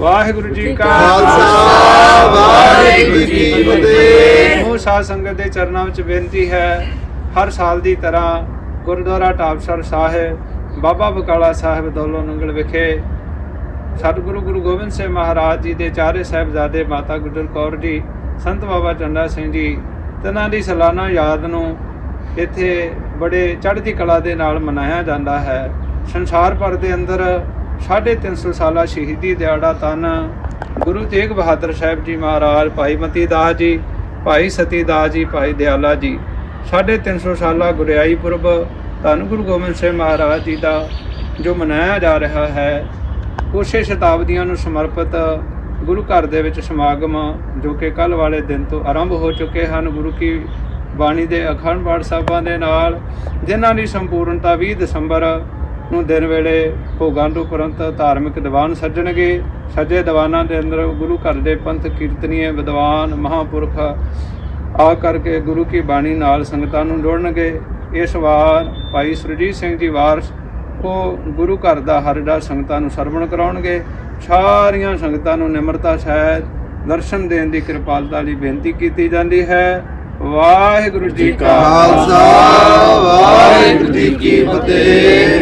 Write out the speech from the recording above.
ਵਾਹਿਗੁਰੂ ਜੀ ਕਾ ਖਾਲਸਾ ਵਾਹਿਗੁਰੂ ਜੀ ਕੀ ਫਤਿਹ। ਸਮੂਹ ਸਾਧ ਸੰਗਤ ਦੇ ਚਰਨਾਂ ਵਿੱਚ ਬੇਨਤੀ ਹੈ ਹਰ ਸਾਲ ਦੀ ਤਰ੍ਹਾਂ ਗੁਰਦੁਆਰਾ ਟਾਪਸਰ ਸਾਹਿਬ ਬਾਬਾ ਬਕਾਲਾ ਸਾਹਿਬ ਦੌਲੋ ਨੰਗਲ ਵਿਖੇ ਸਤਿਗੁਰੂ ਗੁਰੂ ਗੋਬਿੰਦ ਸਿੰਘ ਮਹਾਰਾਜ ਜੀ ਦੇ ਚਾਰੇ ਸਾਹਿਬਜ਼ਾਦੇ ਮਾਤਾ ਗੁਜਰ ਕੌਰ ਜੀ ਸੰਤ ਬਾਬਾ ਚੰਡਾ ਸਿੰਘ ਜੀ ਤਿੰਨਾਂ ਦੀ ਸਾਲਾਨਾ ਯਾਦ ਨੂੰ ਇੱਥੇ ਬੜੇ ਚੜ੍ਹਦੀ ਕਲਾ ਦੇ ਨਾਲ ਮਨਾਇਆ ਜਾਂਦਾ ਹੈ। ਸੰਸਾਰ ਭਰ ਦੇ ਅੰਦਰ 350 ਸਾਲਾ ਸ਼ਹੀਦੀ ਦਿਹਾੜਾ ਤਨ ਗੁਰੂ ਤੇਗ ਬਹਾਦਰ ਸਾਹਿਬ ਜੀ ਮਹਾਰਾਜ, ਭਾਈ ਮਤੀ ਦਾਸ ਜੀ, ਭਾਈ ਸਤੀ ਦਾਸ ਜੀ, ਭਾਈ ਦਿਆਲਾ ਜੀ। 350 ਸਾਲਾ ਗੁਰਿਆਈ ਪੁਰਬ ਧੰਨ ਗੁਰੂ ਗੋਬਿੰਦ ਸਿੰਘ ਮਹਾਰਾਜ ਜੀ ਦਾ ਜੋ ਮਨਾਇਆ ਜਾ ਰਿਹਾ ਹੈ ਕੋਸ਼ੇ ਸ਼ਤਾਬਦੀਆਂ ਨੂੰ ਸਮਰਪਿਤ ਗੁਰੂ ਘਰ ਦੇ ਵਿੱਚ ਸਮਾਗਮ ਜੋ ਕਿ ਕੱਲ ਵਾਲੇ ਦਿਨ ਤੋਂ ਆਰੰਭ ਹੋ ਚੁੱਕੇ ਹਨ। ਗੁਰੂ ਕੀ ਬਾਣੀ ਦੇ ਅਖੰਡ ਪਾਠ ਸਾਹਿਬਾਂ ਦੇ ਨਾਲ ਜਿਨ੍ਹਾਂ ਦੀ ਸੰਪੂਰਨਤਾ 20 ਦਸੰਬਰ ਨੂੰ ਦਿਨ ਵੇਲੇ ਭੋਗਾਂ ਤੋਂ ਉਪਰੰਤ ਧਾਰਮਿਕ ਦੀਵਾਨ ਸੱਜਣਗੇ। ਸੱਜੇ ਦੀਵਾਨਾਂ ਦੇ ਅੰਦਰ ਗੁਰੂ ਘਰ ਦੇ ਪੰਥ, ਕੀਰਤਨੀਏ, ਵਿਦਵਾਨ, ਮਹਾਪੁਰਖ ਆ ਕਰਕੇ ਗੁਰੂ ਕੀ ਬਾਣੀ ਨਾਲ ਸੰਗਤਾਂ ਨੂੰ ਜੋੜਨਗੇ। ਇਸ ਵਾਰ ਭਾਈ ਸੁਰਜੀਤ ਸਿੰਘ ਜੀ ਵਾਰਸ ਉਹ ਗੁਰੂ ਘਰ ਦਾ ਹਰੜਾ ਸੰਗਤਾਂ ਨੂੰ ਸਰਵਣ ਕਰਾਉਣਗੇ। ਸਾਰੀਆਂ ਸੰਗਤਾਂ ਨੂੰ ਨਿਮਰਤਾ ਸਹਿਤ ਦਰਸ਼ਨ ਦੇਣ ਦੀ ਕਿਰਪਾਲਤਾ ਲਈ ਬੇਨਤੀ ਕੀਤੀ ਜਾਂਦੀ ਹੈ। ਵਾਹਿਗੁਰੂ ਜੀ ਕਾ ਖਾਲਸਾ, ਵਾਹਿਗੁਰੂ ਜੀ ਕੀ ਫਤਿਹ।